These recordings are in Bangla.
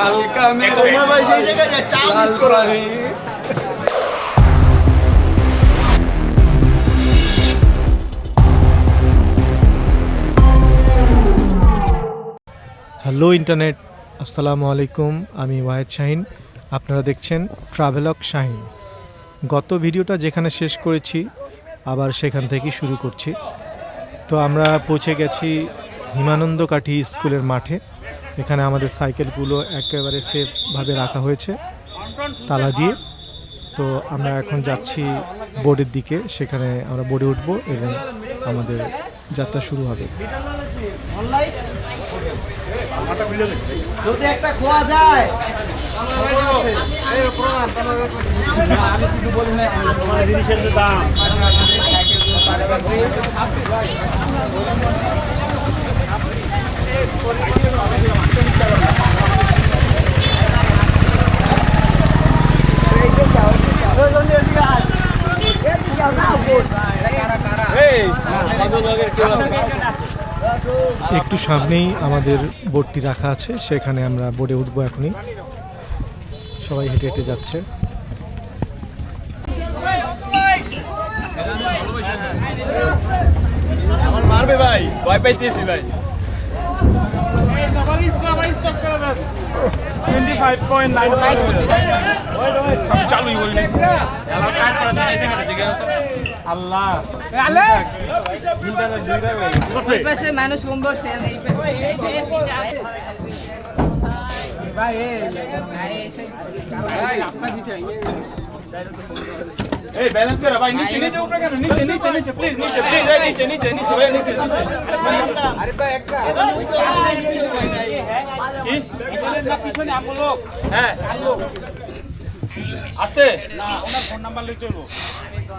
লাল কানে তোমার ভাই সেই জায়গায় যায় চা মিস করো হ্যালো ইন্টারনেট আসসালামু আলাইকুম আমি ওয়াহেদ শাহিন। আপনারা দেখছেন ট্রাভেলক শাহিন গত ভিডিওটা যেখানে শেষ করেছি আবার সেখান থেকেই শুরু করছি। তো আমরা পৌঁছে গেছি হিমানন্দ কাঠি স্কুলের মাঠে। এখানে আমাদের সাইকেলগুলো একেবারে সেফভাবে রাখা হয়েছে তালা দিয়ে। তো আমরা এখন যাচ্ছি বোর্ডের দিকে সেখানে আমরা বোর্ডে উঠব এবং আমাদের যাত্রা শুরু হবে। যদি একটা খোয়া যায়। একটু সামনেই আমাদের বোটটি রাখা আছে সেখানে আমরা বোর্ডে উঠবো এখনই। সবাই হেঁটে হেঁটে যাচ্ছে। আমার মারবে ভাই ভয় পাইতেছি ভাই। চালুই বলি আল্লাহ। মানুষ এই ব্যালেন্স করে ভাই নিচে নিচে উপরে কেন? নিচে নিচে নিচে প্লিজ নিচে প্লিজ এই নিচে নিচে নিচে ভাই নিচে নিচে। আরে ভাই একটা। কি? না পিছনে লোক হ্যাঁ। আছে? না ওনার ফোন নাম্বার লিখে দেবো।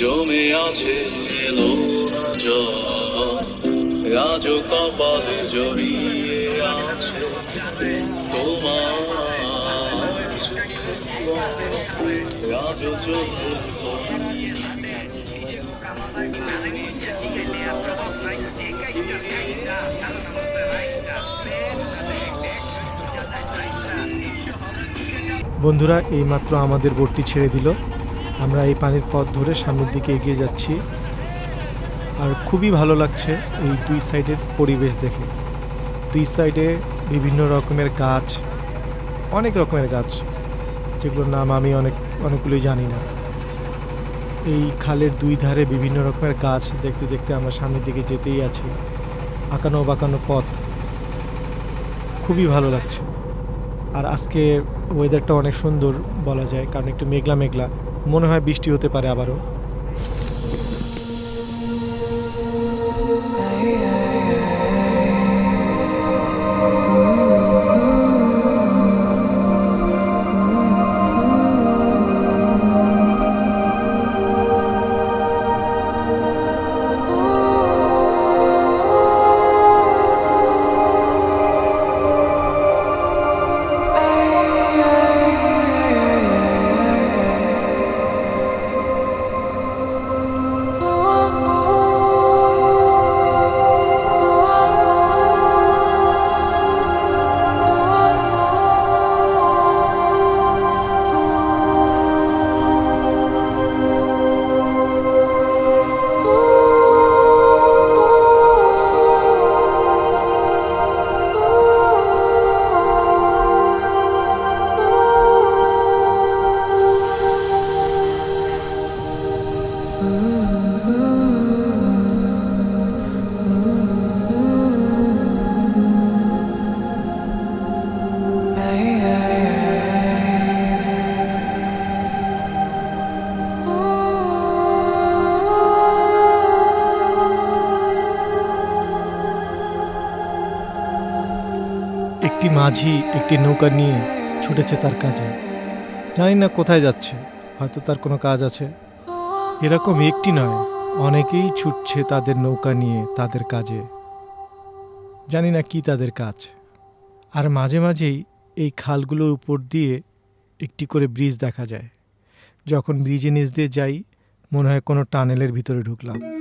জমে আছে এলো না জল। আজ কপালে জড়িয়ে আছে তোমার আজ কোণে বন্ধুরা, এইমাত্র আমাদের বোটটি ছেড়ে দিল। আমরা এই পানির পথ ধরে সামনের দিকে এগিয়ে যাচ্ছি। আর খুবই ভালো লাগছে এই দুই সাইডের পরিবেশ দেখে। দুই সাইডে বিভিন্ন রকমের গাছ, অনেক রকমের গাছ, যেগুলোর নাম আমি অনেক, অনেকগুলোই জানি না। এই খালের দুই ধারে বিভিন্ন রকমের গাছ দেখতে দেখতে আমরা সামনের দিকে যেতেই আছি। আঁকানো বাঁকানো পথ। খুবই ভালো লাগছে। আর আজকে ওয়েদারটা অনেক সুন্দর বলা যায়, কারণ একটু মেঘলা মেঘলা। মনে হয় বৃষ্টি হতে পারে আবারও। একটি মাঝি একটি নৌকা নিয়ে ছুটেছে তার কাজে। জানি না কোথায় যাচ্ছে, হয়তো তার কোনো কাজ আছে। এরকম একটি নয়, অনেকেই ছুটছে তাদের নৌকা নিয়ে তাদের কাজে। জানি না কি তাদের কাজ। আর মাঝে মাঝেই এই খালগুলোর উপর দিয়ে একটি করে ব্রিজ দেখা যায়। যখন ব্রিজের নিচ দিয়ে যাই, মনে হয় কোনো টানেলের ভিতরে ঢুকলাম।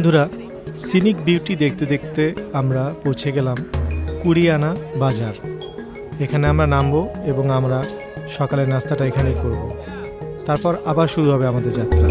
বন্ধুরা সিনিক বিউটি দেখতে দেখতে আমরা পৌঁছে গেলাম কুড়িয়ানা বাজার। এখানে আমরা নামবো এবং আমরা সকালের নাস্তাটা এখানেই করব। তারপর আবার শুরু হবে আমাদের যাত্রা।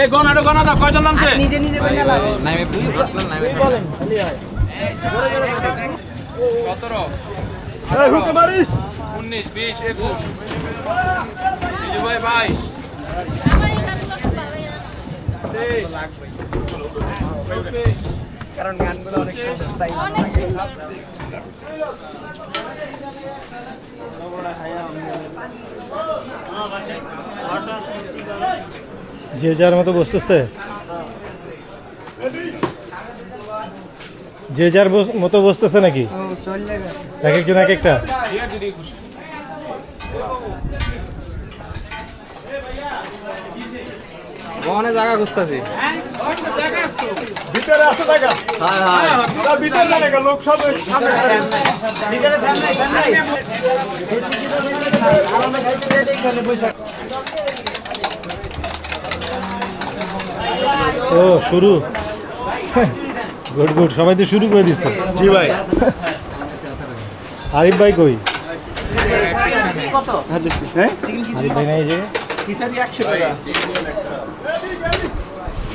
এই গনাটো গনা দাও কয়জন নামছে? নিজে নিজে ভাই বাইশ অনেক সুন্দর যে যার মতো বসতেছে। যে যার মতো বসতেছে নাকি? এক একজন এক একটা। ওখানে জায়গা খুঁজতেছি ভিতরে টাকা ভিতরে লোক সব ও শুরু গুড গুড সবাই তো শুরু করে দিচ্ছে জি ভাই আরিফ ভাই কই কত হ্যাঁ আরিফ ভাই নাই যে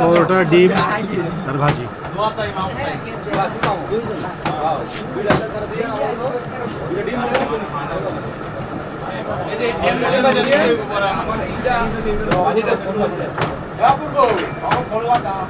পরোটা ডিম আর ভাজি। নাচেন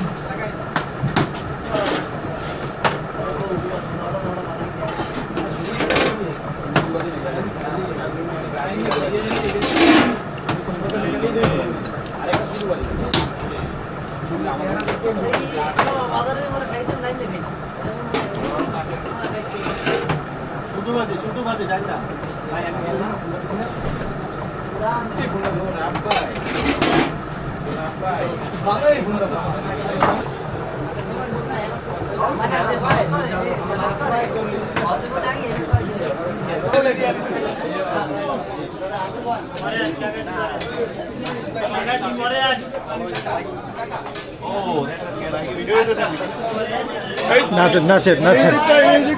নাচেন নাচেন এই যে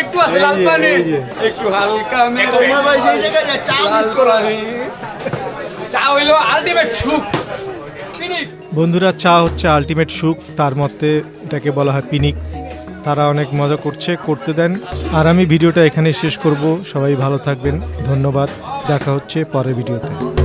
একটু আছে লাল পানি একটু হালকা মেরে। ভাই সেই জায়গায় চা মিস করানি চা হইল আলটিমেট সুখ। বন্ধুরা চা হচ্ছে আলটিমেট সুখ। তার মতে এটাকে বলা হয় পিনিক। তারা অনেক মজা করছে, করতে দেন। আর আমি ভিডিওটা এখানে শেষ করব। সবাই ভালো থাকবেন। ধন্যবাদ। দেখা হচ্ছে পরের ভিডিওতে।